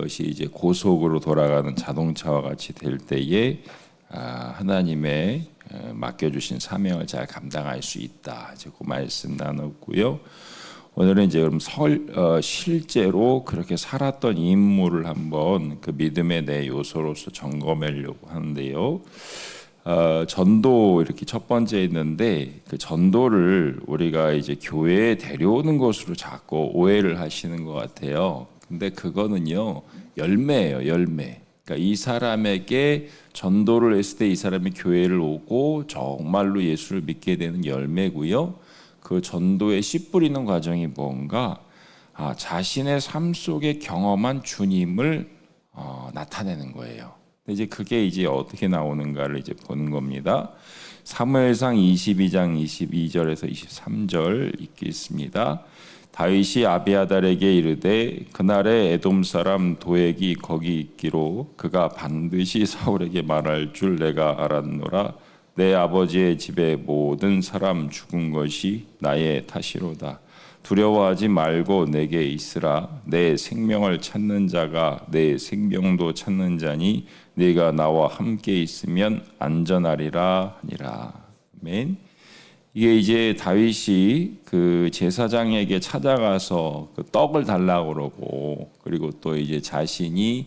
이것이 이제 고속으로 돌아가는 자동차와 같이 될 때에 아, 하나님의 에, 맡겨주신 사명을 잘 감당할 수 있다. 그 말씀 나눴고요. 오늘은 이제 그럼 설, 어, 실제로 그렇게 살았던 인물을 한번 그 믿음의 내 요소로서 점검하려고 하는데요. 어, 전도 이렇게 첫 번째 있는데 그 전도를 우리가 이제 교회에 데려오는 것으로 자꾸 오해를 하시는 것 같아요. 근데 그거는요 열매예요, 열매. 그러니까 이 사람에게 전도를 했을 때 이 사람이 교회를 오고 정말로 예수를 믿게 되는 열매고요. 그 전도에 씨 뿌리는 과정이 뭔가 아, 자신의 삶 속에 경험한 주님을 어, 나타내는 거예요. 이제 그게 이제 어떻게 나오는가를 이제 보는 겁니다. 사무엘상 22장 22절에서 23절 읽겠습니다. 다윗이 아비아달에게 이르되 그날에 에돔 사람 도액이 거기 있기로 그가 반드시 사울에게 말할 줄 내가 알았노라. 내 아버지의 집에 모든 사람 죽은 것이 나의 탓이로다. 두려워하지 말고 내게 있으라. 내 생명을 찾는 자가 내 생명도 찾는 자니 네가 나와 함께 있으면 안전하리라 하니라. 아멘. 이게 이제 다윗이 그 제사장에게 찾아가서 그 떡을 달라고 그러고 그리고 또 이제 자신이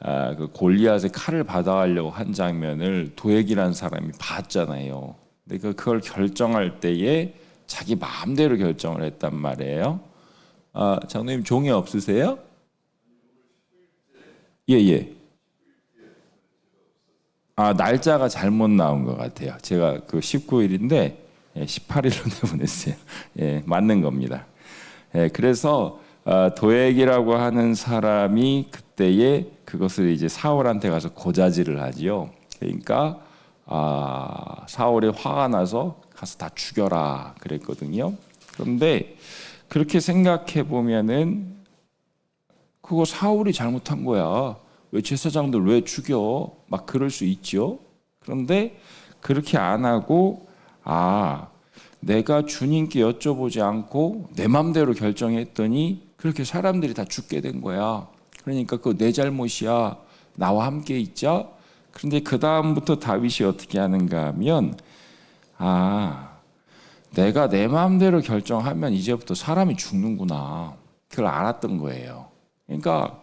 아, 그 골리앗의 칼을 받아가려고 한 장면을 도액이라는 사람이 봤잖아요. 근데 그 그걸 결정할 때에 자기 마음대로 결정을 했단 말이에요. 아, 장로님 종이 없으세요? 예, 예. 아, 날짜가 잘못 나온 것 같아요. 제가 그 19일인데 18일로 내보냈어요. 예, 맞는 겁니다. 예, 그래서 아, 도액이라고 하는 사람이 그때에 그것을 이제 사울한테 가서 고자질을 하지요. 그러니까 아, 사울이 화가 나서 가서 다 죽여라 그랬거든요. 그런데 그렇게 생각해 보면은 그거 사울이 잘못한 거야. 왜 제사장들 왜 죽여? 막 그럴 수 있죠. 그런데 그렇게 안 하고 아 내가 주님께 여쭤보지 않고 내 맘대로 결정했더니 그렇게 사람들이 다 죽게 된 거야. 그러니까 그거 내 잘못이야. 나와 함께 있자. 그런데 그 다음부터 다윗이 어떻게 하는가 하면 아 내가 내 마음대로 결정하면 이제부터 사람이 죽는구나. 그걸 알았던 거예요. 그러니까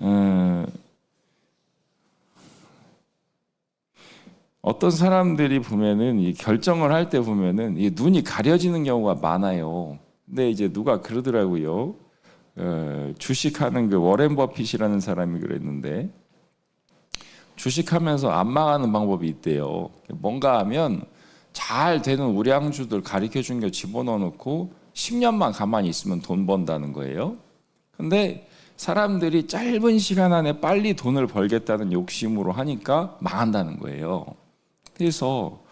음, 어떤 사람들이 보면은 이 결정을 할 때 보면은 이 눈이 가려지는 경우가 많아요. 근데 이제 누가 그러더라고요. 어, 주식하는 그 워렌 버핏이라는 사람이 그랬는데 주식하면서 안 망하는 방법이 있대요. 뭔가 하면 잘 되는 우량주들 가르쳐 준 게 집어넣어 놓고 10년만 가만히 있으면 돈 번다는 거예요. 근데 사람들이 짧은 시간 안에 빨리 돈을 벌겠다는 욕심으로 하니까 망한다는 거예요. 그래서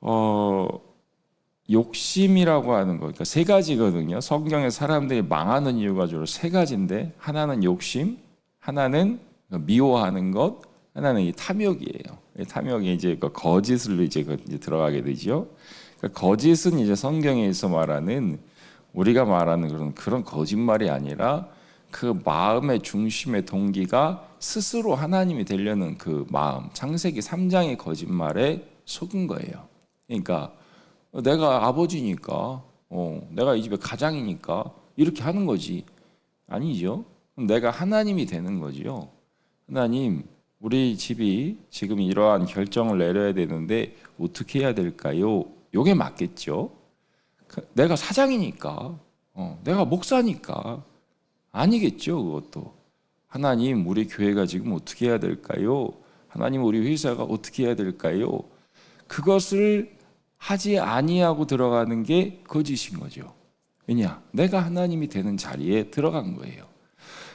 어 욕심이라고 하는 거, 그러니까 세 가지거든요. 성경에 사람들이 망하는 이유가 주로 세 가지인데 하나는 욕심, 하나는 미워하는 것, 하나는 이 탐욕이에요. 이 탐욕이 이제 그 거짓을 이제, 그 들어가게 되죠. 그러니까 거짓은 이제 성경에서 말하는 우리가 말하는 그런 그런 거짓말이 아니라 그 마음의 중심의 동기가 스스로 하나님이 되려는 그 마음. 창세기 3장의 거짓말에 속은 거예요. 그러니까 내가 아버지니까, 어, 내가 이 집의 가장이니까 이렇게 하는 거지. 아니죠. 내가 하나님이 되는 거지요. 하나님, 우리 집이 지금 이러한 결정을 내려야 되는데 어떻게 해야 될까요? 요게 맞겠죠. 그, 내가 사장이니까, 어, 내가 목사니까 아니겠죠. 그것도 하나님, 우리 교회가 지금 어떻게 해야 될까요? 하나님, 우리 회사가 어떻게 해야 될까요? 그것을 하지 아니하고 들어가는 게 거짓인 거죠. 왜냐? 내가 하나님이 되는 자리에 들어간 거예요.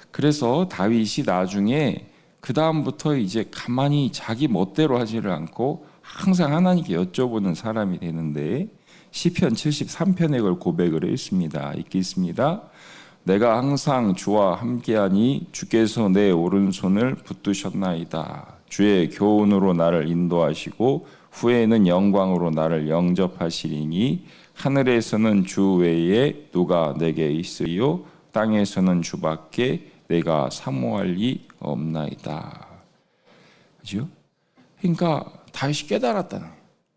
그래서 다윗이 나중에 그 다음부터 이제 가만히 자기 멋대로 하지를 않고 항상 하나님께 여쭤보는 사람이 되는데 시편 73편에 걸 고백을 했습니다. 읽겠습니다. 내가 항상 주와 함께하니 주께서 내 오른손을 붙드셨나이다. 주의 교훈으로 나를 인도하시고 후에는 영광으로 나를 영접하시리니 하늘에서는 주 외에 누가 내게 있으리요 땅에서는 주밖에 내가 사모할 리 없나이다. 그죠? 그러니까 다시 깨달았다는.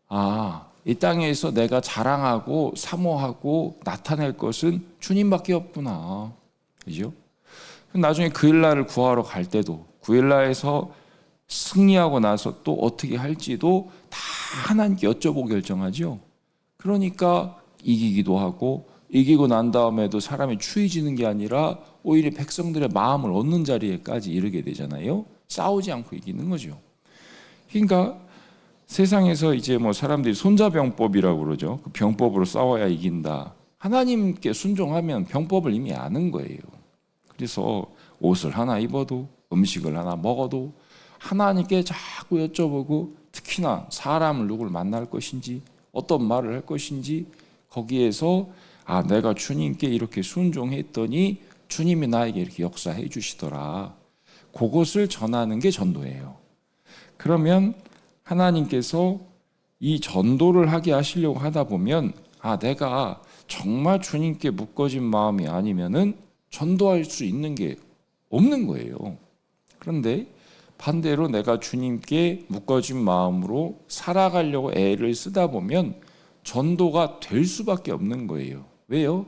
아, 이 땅에서 내가 자랑하고 사모하고 나타낼 것은 주님밖에 없구나. 그죠? 나중에 그 일날을 구하러 갈 때도 그 일날에서 승리하고 나서 또 어떻게 할지도 다 하나님께 여쭤보고 결정하죠. 그러니까 이기기도 하고 이기고 난 다음에도 사람이 추해지는 게 아니라 오히려 백성들의 마음을 얻는 자리에까지 이르게 되잖아요. 싸우지 않고 이기는 거죠. 그러니까 세상에서 이제 뭐 사람들이 손자병법이라고 그러죠. 그 병법으로 싸워야 이긴다. 하나님께 순종하면 병법을 이미 아는 거예요. 그래서 옷을 하나 입어도 음식을 하나 먹어도 하나님께 자꾸 여쭤보고 특히나 사람을 누굴 만날 것인지 어떤 말을 할 것인지 거기에서 아 내가 주님께 이렇게 순종했더니 주님이 나에게 이렇게 역사해 주시더라. 그것을 전하는 게 전도예요. 그러면 하나님께서 이 전도를 하게 하시려고 하다 보면 아 내가 정말 주님께 묶어진 마음이 아니면은 전도할 수 있는 게 없는 거예요. 그런데 반대로 내가 주님께 묶어진 마음으로 살아가려고 애를 쓰다 보면 전도가 될 수밖에 없는 거예요. 왜요?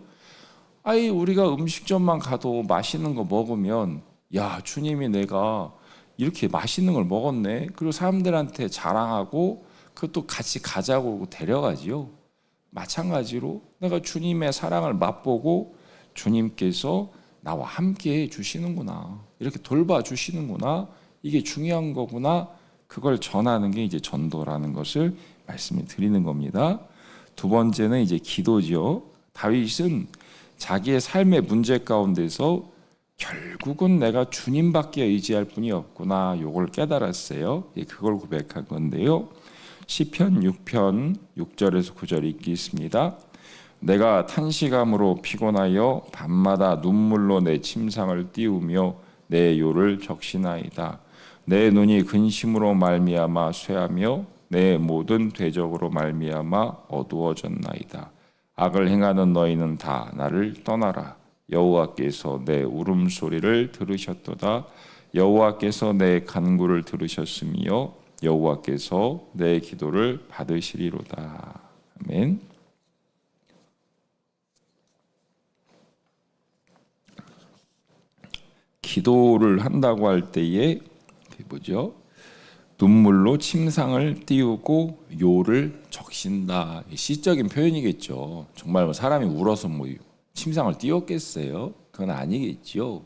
아이 우리가 음식점만 가도 맛있는 거 먹으면 야 주님이 내가 이렇게 맛있는 걸 먹었네. 그리고 사람들한테 자랑하고 그것도 같이 가자고 데려가지요. 마찬가지로 내가 주님의 사랑을 맛보고 주님께서 나와 함께 해 주시는구나. 이렇게 돌봐 주시는구나. 이게 중요한 거구나. 그걸 전하는 게 이제 전도라는 것을 말씀을 드리는 겁니다. 두 번째는 이제 기도지요. 다윗은 자기의 삶의 문제 가운데서 결국은 내가 주님밖에 의지할 분이 없구나. 요걸 깨달았어요. 예, 그걸 고백한 건데요. 시편 6편 6절에서 9절 읽겠습니다. 내가 탄식함으로 피곤하여 밤마다 눈물로 내 침상을 띄우며 내 요를 적시나이다. 내 눈이 근심으로 말미암아 쇠하며 내 모든 대적으로 말미암아 어두워졌나이다. 악을 행하는 너희는 다 나를 떠나라. 여호와께서 내 울음소리를 들으셨도다. 여호와께서 내 간구를 들으셨으며 여호와께서 내 기도를 받으시리로다. 아멘. 기도를 한다고 할 때에 그 뭐죠? 눈물로 침상을 띄우고 요를 적신다. 시적인 표현이겠죠. 정말 뭐 사람이 울어서 뭐 침상을 띄웠겠어요? 그건 아니겠죠.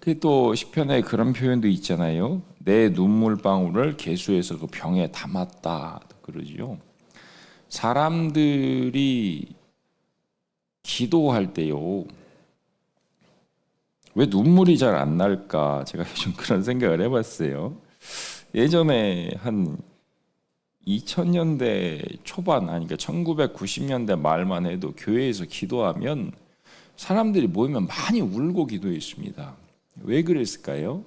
그또 시편에 그런 표현도 있잖아요. 내 눈물 방울을 개수해서 그 병에 담았다 그러죠. 사람들이 기도할 때요. 왜 눈물이 잘 안 날까? 제가 요즘 그런 생각을 해봤어요. 예전에 한 2000년대 초반 아니까 1990년대 말만 해도 교회에서 기도하면 사람들이 모이면 많이 울고 기도했습니다. 왜 그랬을까요?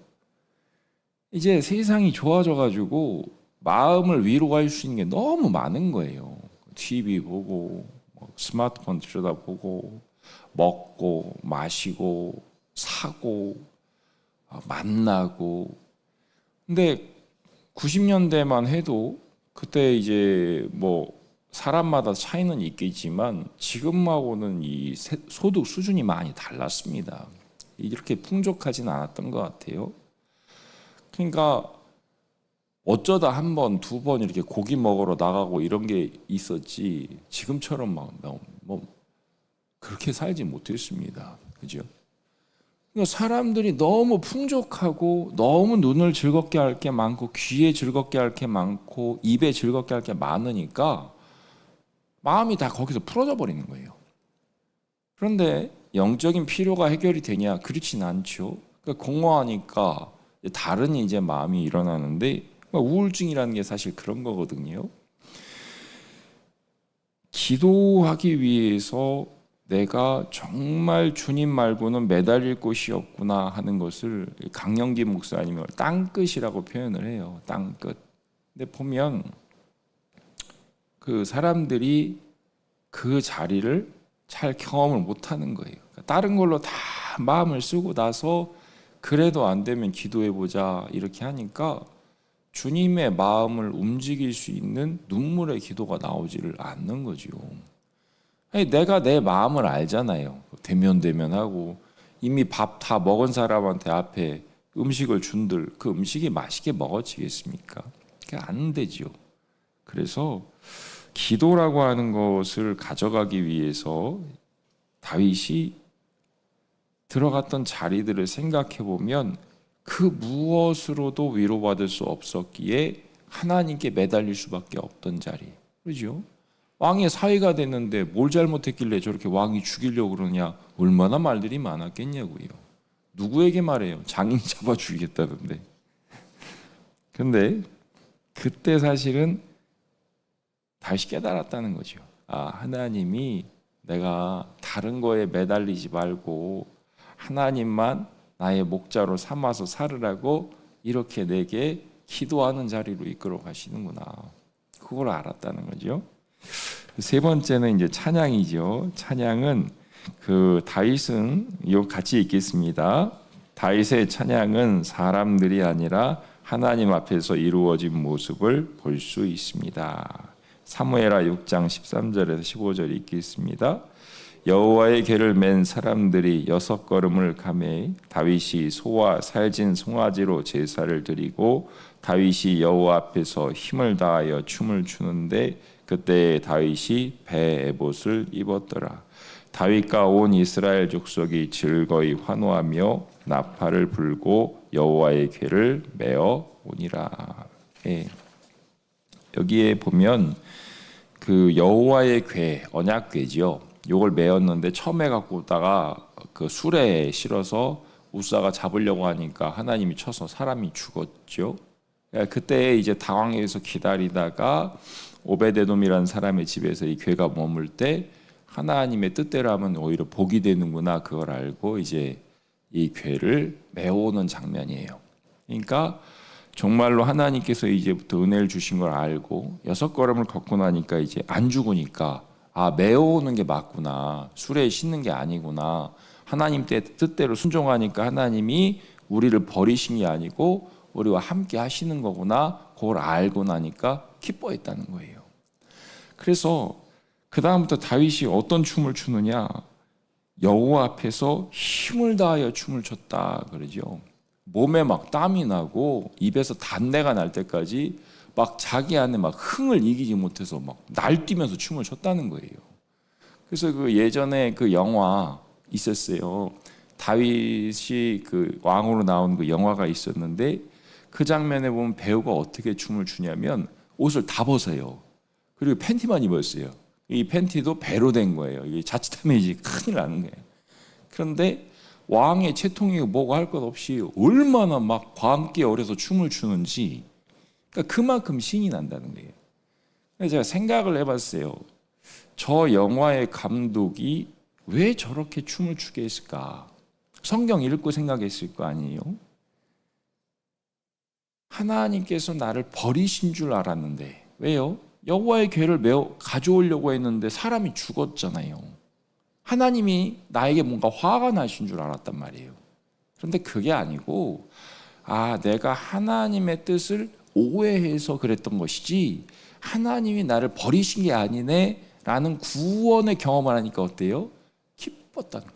이제 세상이 좋아져 가지고 마음을 위로할 수 있는 게 너무 많은 거예요. TV 보고 뭐 스마트폰 들여다보고 먹고 마시고 사고 어, 만나고 근데 90년대만 해도 그때 이제 뭐 사람마다 차이는 있겠지만 지금하고는 이 소득 수준이 많이 달랐습니다. 이렇게 풍족하진 않았던 것 같아요. 그러니까 어쩌다 한 번, 두 번 이렇게 고기 먹으러 나가고 이런 게 있었지 지금처럼 막, 뭐 그렇게 살지 못했습니다. 그죠? 그러니까 사람들이 너무 풍족하고 너무 눈을 즐겁게 할 게 많고 귀에 즐겁게 할 게 많고 입에 즐겁게 할 게 많으니까 마음이 다 거기서 풀어져 버리는 거예요. 그런데 영적인 필요가 해결이 되냐? 그렇진 않죠. 그러니까 공허하니까 다른 이제 마음이 일어나는데 그러니까 우울증이라는 게 사실 그런 거거든요. 기도하기 위해서 내가 정말 주님 말고는 매달릴 곳이 없구나 하는 것을 강영기 목사님이 땅끝이라고 표현을 해요. 땅끝. 근데 보면 그 사람들이 그 자리를 잘 경험을 못 하는 거예요. 그러니까 다른 걸로 다 마음을 쓰고 나서 그래도 안 되면 기도해 보자 이렇게 하니까 주님의 마음을 움직일 수 있는 눈물의 기도가 나오지를 않는. 아니, 내가 내 마음을 알잖아요. 대면 대면하고 이미 밥 다 먹은 사람한테 앞에 음식을 준들 그 음식이 맛있게 먹어지겠습니까? 그게 안 되지요. 그래서 기도라고 하는 것을 가져가기 위해서 다윗이 들어갔던 자리들을 생각해 보면 그 무엇으로도 위로받을 수 없었기에 하나님께 매달릴 수밖에 없던 자리. 그렇죠? 왕의 사위가 됐는데 뭘 잘못했길래 저렇게 왕이 죽이려고 그러냐? 얼마나 말들이 많았겠냐고요. 누구에게 말해요? 장인 잡아 죽이겠다던데. 근데 그때 사실은 다시 깨달았다는 거죠. 아, 하나님이 내가 다른 거에 매달리지 말고 하나님만 나의 목자로 삼아서 살으라고 이렇게 내게 기도하는 자리로 이끌어 가시는구나. 그걸 알았다는 거죠. 세 번째는 이제 찬양이죠. 찬양은 그 다윗은 요 같이 읽겠습니다. 다윗의 찬양은 사람들이 아니라 하나님 앞에서 이루어진 모습을 볼 수 있습니다. 사무엘하 6장 13절에서 15절 읽겠습니다. 여호와의 궤를 맨 사람들이 여섯 걸음을 가매 다윗이 소와 살진 송아지로 제사를 드리고 다윗이 여호와 앞에서 힘을 다하여 춤을 추는데 그때 다윗이 배 에봇을 입었더라. 다윗과 온 이스라엘 족속이 즐거이 환호하며 나팔을 불고 여호와의 궤를 메어 오니라. 예. 여기에 보면 그 여호와의 궤 언약궤지요. 요걸 메었는데 처음에 갖고 오다가 그 술에 실어서 우사가 잡으려고 하니까 하나님이 쳐서 사람이 죽었죠. 예, 그때 이제 당황해서 기다리다가 오베데돔이라는 사람의 집에서 이 궤가 머물 때 하나님의 뜻대로 하면 오히려 복이 되는구나 그걸 알고 이제 이 궤를 메오는 장면이에요. 그러니까 정말로 하나님께서 이제부터 은혜를 주신 걸 알고 여섯 걸음을 걷고 나니까 이제 안 죽으니까 아 메어오는 게 맞구나 술에 씻는 게 아니구나 하나님 때 뜻대로 순종하니까 하나님이 우리를 버리신 게 아니고 우리와 함께 하시는 거구나 그걸 알고 나니까 기뻐했다는 거예요. 그래서 그 다음부터 다윗이 어떤 춤을 추느냐 여호와 앞에서 힘을 다하여 춤을 췄다 그러죠. 몸에 막 땀이 나고 입에서 단내가 날 때까지 막 자기 안에 막 흥을 이기지 못해서 막 날뛰면서 춤을 췄다는 거예요. 그래서 그 예전에 그 영화 있었어요. 다윗이 그 왕으로 나온 그 영화가 있었는데 그 장면에 보면 배우가 어떻게 춤을 추냐면 옷을 다 벗어요. 그리고 팬티만 입었어요. 이 팬티도 배로 된 거예요. 이게 자칫하면 이제 큰일 나는 거예요. 그런데 왕의 채통이 뭐고 할 것 없이 얼마나 막 광기 어려서 춤을 추는지 그러니까 그만큼 신이 난다는 거예요. 그래서 제가 생각을 해봤어요. 저 영화의 감독이 왜 저렇게 춤을 추게 했을까? 성경 읽고 생각했을 거 아니에요? 하나님께서 나를 버리신 줄 알았는데 왜요? 여호와의 궤를 메어 가져오려고 했는데 사람이 죽었잖아요. 하나님이 나에게 뭔가 화가 나신 줄 알았단 말이에요. 그런데 그게 아니고 아 내가 하나님의 뜻을 오해해서 그랬던 것이지 하나님이 나를 버리신 게 아니네 라는 구원의 경험을 하니까 어때요? 기뻤다는.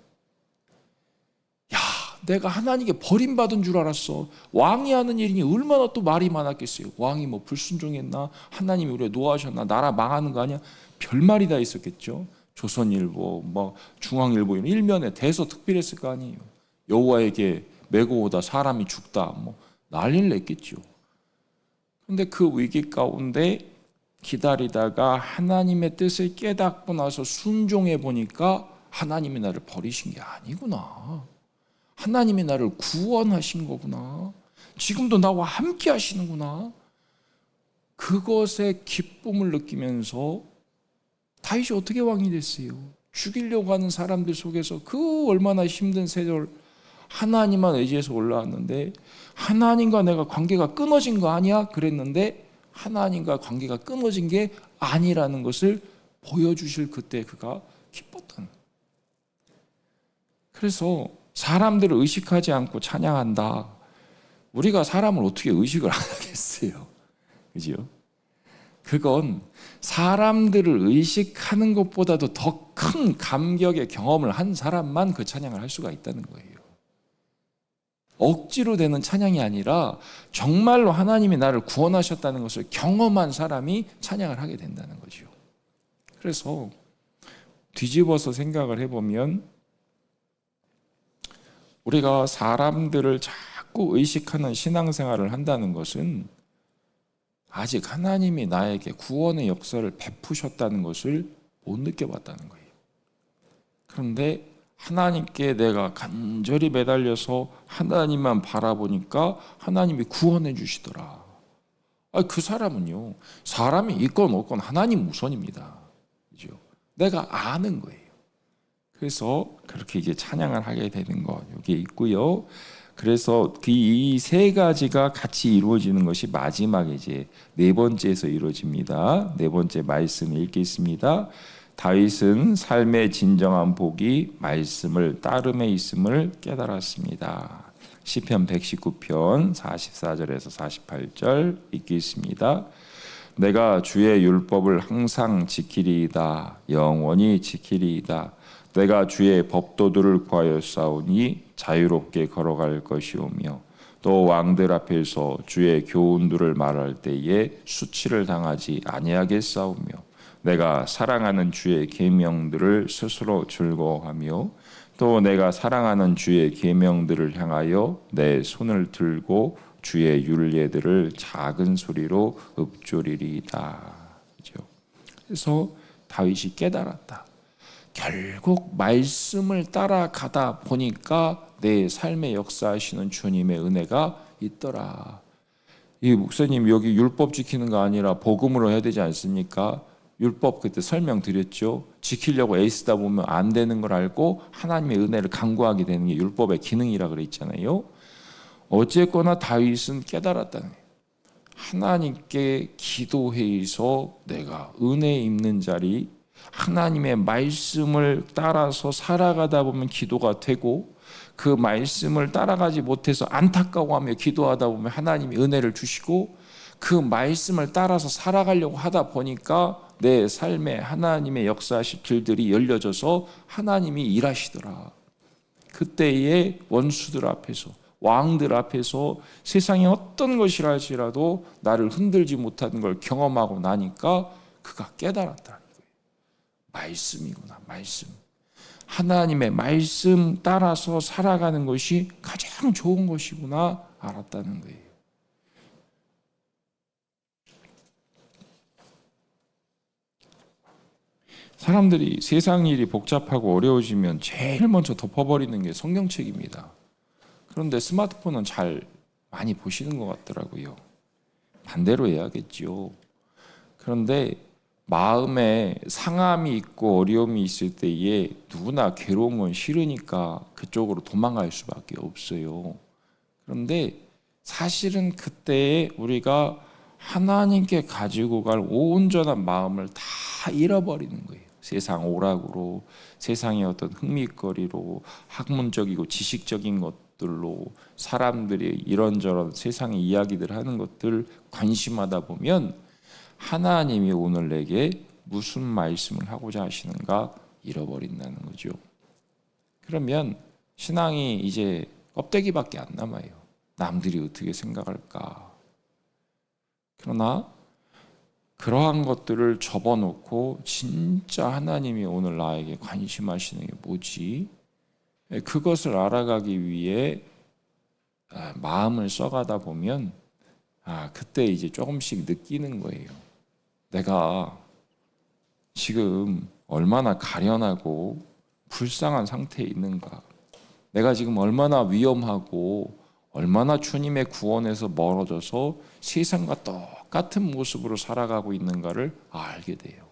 야, 내가 하나님께 버림받은 줄 알았어. 왕이 하는 일이니 얼마나 또 말이 많았겠어요. 왕이 뭐 불순종했나? 하나님이 우리를 노하셨나? 나라 망하는 거 아니야? 별말이 다 있었겠죠. 조선일보, 뭐 중앙일보 이런 일면에 대서 특별했을 거 아니에요. 여호와에게 메고 오다 사람이 죽다 뭐 난리를 냈겠죠. 근데 그 위기 가운데 기다리다가 하나님의 뜻을 깨닫고 나서 순종해 보니까 하나님이 나를 버리신 게 아니구나. 하나님이 나를 구원하신 거구나. 지금도 나와 함께 하시는구나. 그것의 기쁨을 느끼면서 다윗이 어떻게 왕이 됐어요? 죽이려고 하는 사람들 속에서 그 얼마나 힘든 세월 하나님만 의지해서 올라왔는데 하나님과 내가 관계가 끊어진 거 아니야? 그랬는데 하나님과 관계가 끊어진 게 아니라는 것을 보여주실 그때 그가 기뻤던. 그래서 사람들을 의식하지 않고 찬양한다. 우리가 사람을 어떻게 의식을 안 하겠어요? 그죠? 그건 사람들을 의식하는 것보다도 더 큰 감격의 경험을 한 사람만 그 찬양을 할 수가 있다는 거예요. 억지로 되는 찬양이 아니라 정말로 하나님이 나를 구원하셨다는 것을 경험한 사람이 찬양을 하게 된다는 거죠. 그래서 뒤집어서 생각을 해보면 우리가 사람들을 자꾸 의식하는 신앙생활을 한다는 것은 아직 하나님이 나에게 구원의 역사를 베푸셨다는 것을 못 느껴봤다는 거예요. 그런데 하나님께 내가 간절히 매달려서 하나님만 바라보니까 하나님이 구원해 주시더라. 아, 그 사람은요, 사람이 있건 없건 하나님 우선입니다. 그죠? 내가 아는 거예요. 그래서 그렇게 이제 찬양을 하게 되는 거 여기 있고요. 그래서 그이세 가지가 같이 이루어지는 것이 마지막에 이제 네 번째에서 이루어집니다. 네 번째 말씀 읽겠습니다. 다윗은 삶의 진정한 복이 말씀을 따름에 있음을 깨달았습니다. 시편 119편 44절에서 48절 읽겠습니다. 내가 주의 율법을 항상 지키리이다 영원히 지키리이다 내가 주의 법도들을 구하여 싸우니 자유롭게 걸어갈 것이오며 또 왕들 앞에서 주의 교훈들을 말할 때에 수치를 당하지 아니하겠사오며 내가 사랑하는 주의 계명들을 스스로 즐거워하며 또 내가 사랑하는 주의 계명들을 향하여 내 손을 들고 주의 율례들을 작은 소리로 읊조리리이다. 그죠? 그래서 다윗이 깨달았다. 결국 말씀을 따라가다 보니까 내 삶의 역사하시는 주님의 은혜가 있더라. 이 목사님 여기 율법 지키는 거 아니라 복음으로 해야 되지 않습니까? 율법 그때 설명드렸죠. 지키려고 애쓰다 보면 안 되는 걸 알고 하나님의 은혜를 간구하게 되는 게 율법의 기능이라 그랬잖아요. 어쨌거나 다윗은 깨달았다는 거예요. 하나님께 기도해서 내가 은혜 입는 자리 하나님의 말씀을 따라서 살아가다 보면 기도가 되고 그 말씀을 따라가지 못해서 안타까워하며 기도하다 보면 하나님이 은혜를 주시고 그 말씀을 따라서 살아가려고 하다 보니까 내 삶에 하나님의 역사하실 길들이 열려져서 하나님이 일하시더라. 그때의 원수들 앞에서 왕들 앞에서 세상의 어떤 것이라 할지라도 나를 흔들지 못하는 걸 경험하고 나니까 그가 깨달았다는 거예요. 말씀이구나, 말씀. 하나님의 말씀 따라서 살아가는 것이 가장 좋은 것이구나 알았다는 거예요. 사람들이 세상 일이 복잡하고 어려워지면 제일 먼저 덮어버리는 게 성경책입니다. 그런데 스마트폰은 잘 많이 보시는 것 같더라고요. 반대로 해야겠죠. 그런데 마음에 상함이 있고 어려움이 있을 때에 누구나 괴로운 건 싫으니까 그쪽으로 도망갈 수밖에 없어요. 그런데 사실은 그때에 우리가 하나님께 가지고 갈 온전한 마음을 다 잃어버리는 거예요. 세상 오락으로 세상의 어떤 흥미거리로 학문적이고 지식적인 것들로 사람들이 이런저런 세상의 이야기들 하는 것들 관심하다 보면 하나님이 오늘 내게 무슨 말씀을 하고자 하시는가 잃어버린다는 거죠. 그러면 신앙이 이제 껍데기밖에 안 남아요. 남들이 어떻게 생각할까? 그러나 그러한 것들을 접어놓고 진짜 하나님이 오늘 나에게 관심하시는 게 뭐지? 그것을 알아가기 위해 아, 마음을 써가다 보면 아 그때 이제 조금씩 느끼는 거예요. 내가 지금 얼마나 가련하고 불쌍한 상태에 있는가? 내가 지금 얼마나 위험하고 얼마나 주님의 구원에서 멀어져서 세상과 똑같은 모습으로 살아가고 있는가를 알게 돼요.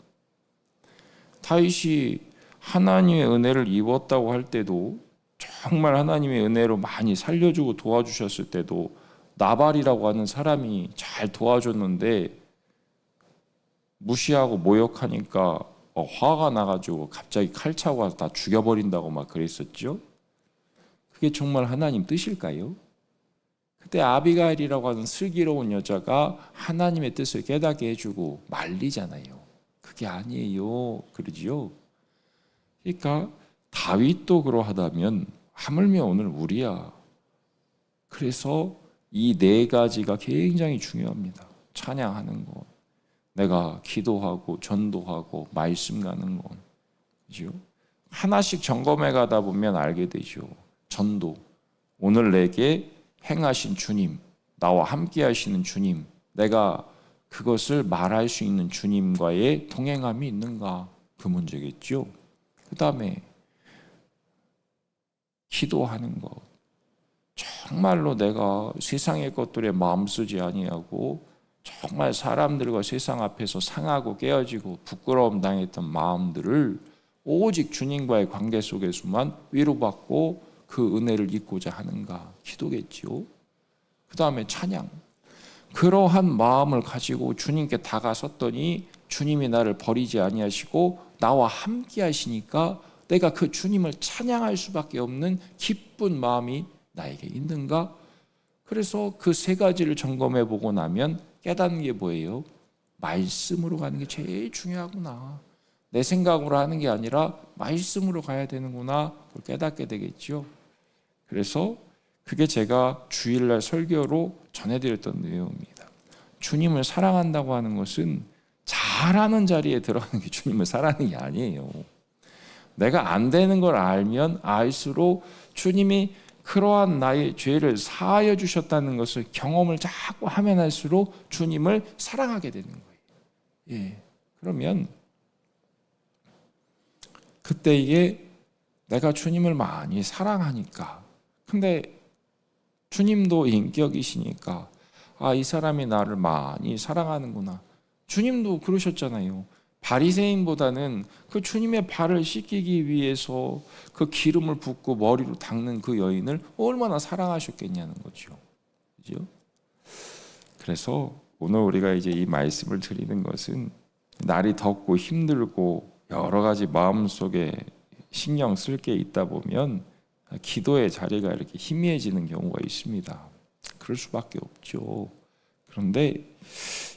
다윗이 하나님의 은혜를 입었다고 할 때도 정말 하나님의 은혜로 많이 살려주고 도와주셨을 때도 나발이라고 하는 사람이 잘 도와줬는데 무시하고 모욕하니까 화가 나가지고 갑자기 칼 차고 와서 다 죽여버린다고 막 그랬었죠. 그게 정말 하나님 뜻일까요? 그때 아비가일이라고 하는 슬기로운 여자가 하나님의 뜻을 깨닫게 해주고 말리잖아요. 그게 아니에요. 그러지요. 그러니까 다윗도 그러하다면 하물며 오늘 우리야. 그래서 이 네 가지가 굉장히 중요합니다. 찬양하는 것, 내가 기도하고 전도하고 말씀 가는 것, 그죠? 하나씩 점검해 가다 보면 알게 되죠. 전도. 오늘 내게 행하신 주님, 나와 함께 하시는 주님, 내가 그것을 말할 수 있는 주님과의 동행함이 있는가? 그 문제겠죠. 그 다음에 기도하는 것. 정말로 내가 세상의 것들에 마음 쓰지 아니하고 정말 사람들과 세상 앞에서 상하고 깨어지고 부끄러움 당했던 마음들을 오직 주님과의 관계 속에서만 위로받고 그 은혜를 잊고자 하는가 기도겠지요. 그 다음에 찬양. 그러한 마음을 가지고 주님께 다가섰더니 주님이 나를 버리지 아니하시고 나와 함께 하시니까 내가 그 주님을 찬양할 수밖에 없는 기쁜 마음이 나에게 있는가? 그래서 그 세 가지를 점검해 보고 나면 깨닫는 게 뭐예요? 말씀으로 가는 게 제일 중요하구나. 내 생각으로 하는 게 아니라 말씀으로 가야 되는구나. 그걸 깨닫게 되겠죠. 그래서 그게 제가 주일날 설교로 전해드렸던 내용입니다. 주님을 사랑한다고 하는 것은 잘하는 자리에 들어가는 게 주님을 사랑하는 게 아니에요. 내가 안 되는 걸 알면 알수록 주님이 그러한 나의 죄를 사하여 주셨다는 것을 경험을 자꾸 하면 할수록 주님을 사랑하게 되는 거예요. 예. 그러면 그때 이게 내가 주님을 많이 사랑하니까 근데 주님도 인격이시니까 아, 이 사람이 나를 많이 사랑하는구나. 주님도 그러셨잖아요. 바리새인보다는 그 주님의 발을 씻기기 위해서 그 기름을 붓고 머리로 닦는 그 여인을 얼마나 사랑하셨겠냐는 거죠. 그죠? 그래서 오늘 우리가 이제 이 말씀을 드리는 것은 날이 덥고 힘들고 여러 가지 마음속에 신경 쓸 게 있다 보면 기도의 자리가 이렇게 희미해지는 경우가 있습니다. 그럴 수밖에 없죠. 그런데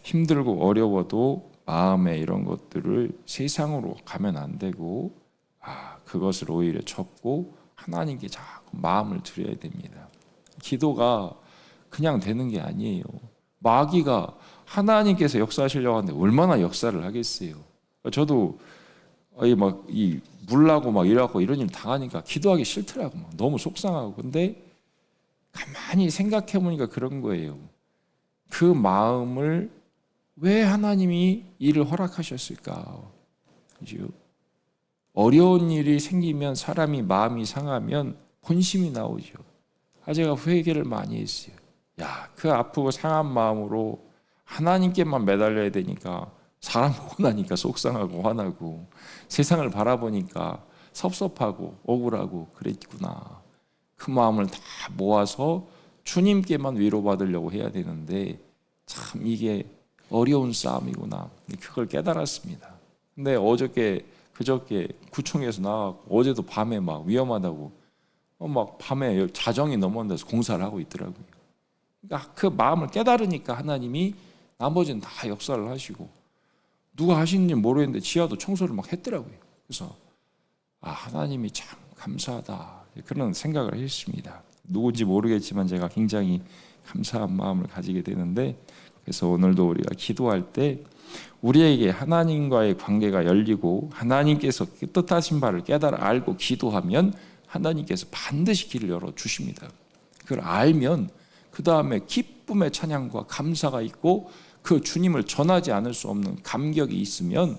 힘들고 어려워도 마음에 이런 것들을 세상으로 가면 안 되고 아, 그것을 오히려 접고 하나님께 자꾸 마음을 드려야 됩니다. 기도가 그냥 되는 게 아니에요. 마귀가 하나님께서 역사하시려고 하는데 얼마나 역사를 하겠어요. 저도 막이 물라고 막 이래갖고 이런 일 당하니까 기도하기 싫더라고 막 너무 속상하고 근데 가만히 생각해 보니까 그런 거예요. 그 마음을 왜 하나님이 일을 허락하셨을까? 어려운 일이 생기면 사람이 마음이 상하면 본심이 나오죠. 아 제가 회개를 많이 했어요. 야, 그 아프고 상한 마음으로 하나님께만 매달려야 되니까 사람 보고 나니까 속상하고 화나고 세상을 바라보니까 섭섭하고 억울하고 그랬구나. 그 마음을 다 모아서 주님께만 위로받으려고 해야 되는데 참 이게 어려운 싸움이구나. 그걸 깨달았습니다. 근데 어저께 그저께 구청에서 나가고 어제도 밤에 막 위험하다고 어, 막 밤에 자정이 넘어온다서 공사를 하고 있더라고요. 그러니까 그 마음을 깨달으니까 하나님이 나머지는 다 역사를 하시고 누가 하시는지 모르겠는데 지하도 청소를 막 했더라고요. 그래서 아 하나님이 참 감사하다 그런 생각을 했습니다. 누군지 모르겠지만 제가 굉장히 감사한 마음을 가지게 되는데 그래서 오늘도 우리가 기도할 때 우리에게 하나님과의 관계가 열리고 하나님께서 뜻하신 바를 깨달아 알고 기도하면 하나님께서 반드시 길을 열어 주십니다. 그걸 알면 그 다음에 기쁨의 찬양과 감사가 있고 그 주님을 전하지 않을 수 없는 감격이 있으면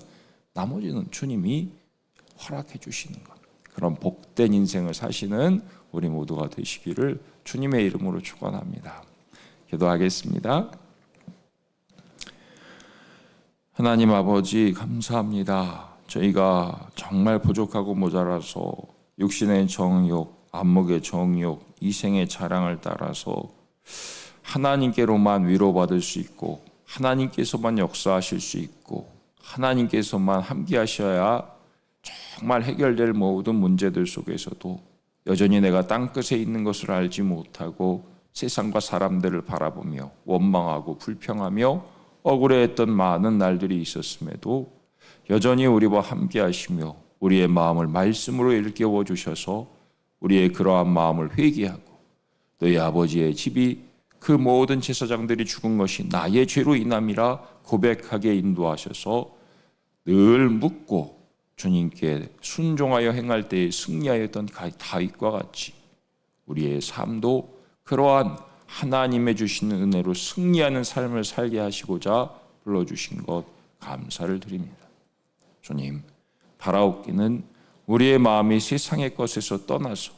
나머지는 주님이 허락해 주시는 것. 그런 복된 인생을 사시는 우리 모두가 되시기를 주님의 이름으로 축원합니다. 기도하겠습니다. 하나님 아버지 감사합니다. 저희가 정말 부족하고 모자라서 육신의 정욕, 안목의 정욕, 이생의 자랑을 따라서 하나님께로만 위로받을 수 있고 하나님께서만 역사하실 수 있고 하나님께서만 함께 하셔야 정말 해결될 모든 문제들 속에서도 여전히 내가 땅끝에 있는 것을 알지 못하고 세상과 사람들을 바라보며 원망하고 불평하며 억울해했던 많은 날들이 있었음에도 여전히 우리와 함께 하시며 우리의 마음을 말씀으로 일깨워 주셔서 우리의 그러한 마음을 회개하고 너희 아버지의 집이 그 모든 제사장들이 죽은 것이 나의 죄로 인함이라 고백하게 인도하셔서 늘 묻고 주님께 순종하여 행할 때에 승리하였던 다윗과 같이 우리의 삶도 그러한 하나님의 주시는 은혜로 승리하는 삶을 살게 하시고자 불러주신 것 감사를 드립니다. 주님, 바라옵기는 우리의 마음이 세상의 것에서 떠나서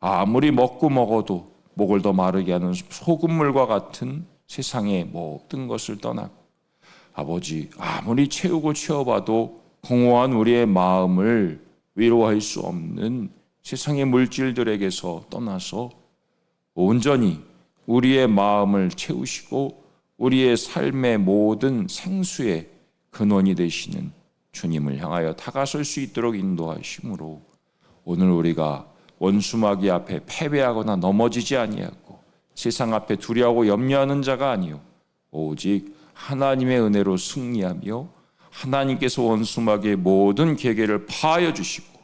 아무리 먹고 먹어도 목을 더 마르게 하는 소금물과 같은 세상의 모든 것을 떠나고 아버지 아무리 채우고 채워봐도 공허한 우리의 마음을 위로할 수 없는 세상의 물질들에게서 떠나서 온전히 우리의 마음을 채우시고 우리의 삶의 모든 생수의 근원이 되시는 주님을 향하여 다가설 수 있도록 인도하심으로 오늘 우리가 원수마귀 앞에 패배하거나 넘어지지 아니하고 세상 앞에 두려워하고 염려하는 자가 아니요 오직 하나님의 은혜로 승리하며 하나님께서 원수마귀의 모든 계계를 파하여 주시고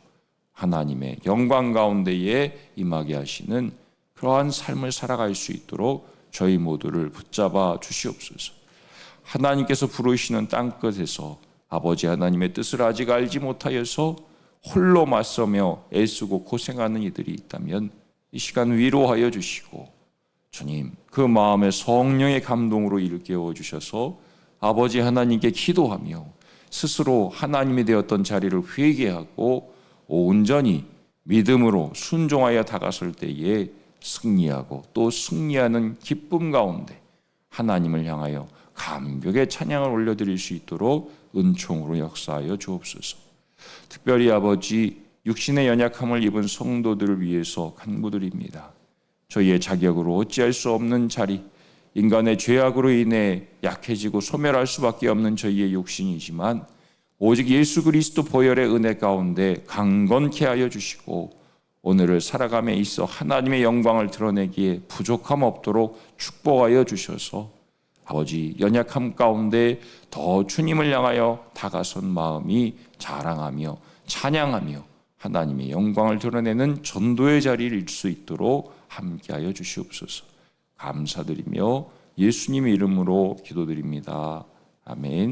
하나님의 영광 가운데에 임하게 하시는 그러한 삶을 살아갈 수 있도록 저희 모두를 붙잡아 주시옵소서. 하나님께서 부르시는 땅 끝에서 아버지 하나님의 뜻을 아직 알지 못하여서 홀로 맞서며 애쓰고 고생하는 이들이 있다면 이 시간 위로하여 주시고 주님 그 마음에 성령의 감동으로 일깨워 주셔서 아버지 하나님께 기도하며 스스로 하나님이 되었던 자리를 회개하고 온전히 믿음으로 순종하여 다가설 때에 승리하고 또 승리하는 기쁨 가운데 하나님을 향하여 감격의 찬양을 올려드릴 수 있도록 은총으로 역사하여 주옵소서. 특별히 아버지 육신의 연약함을 입은 성도들을 위해서 간구드립니다. 저희의 자격으로 어찌할 수 없는 자리, 인간의 죄악으로 인해 약해지고 소멸할 수밖에 없는 저희의 육신이지만 오직 예수 그리스도 보혈의 은혜 가운데 강건케 하여 주시고 오늘을 살아감에 있어 하나님의 영광을 드러내기에 부족함 없도록 축복하여 주셔서 아버지 연약함 가운데 더 주님을 향하여 다가선 마음이 자랑하며 찬양하며 하나님의 영광을 드러내는 전도의 자리를 일수 있도록 함께하여 주시옵소서. 감사드리며 예수님의 이름으로 기도드립니다. 아멘.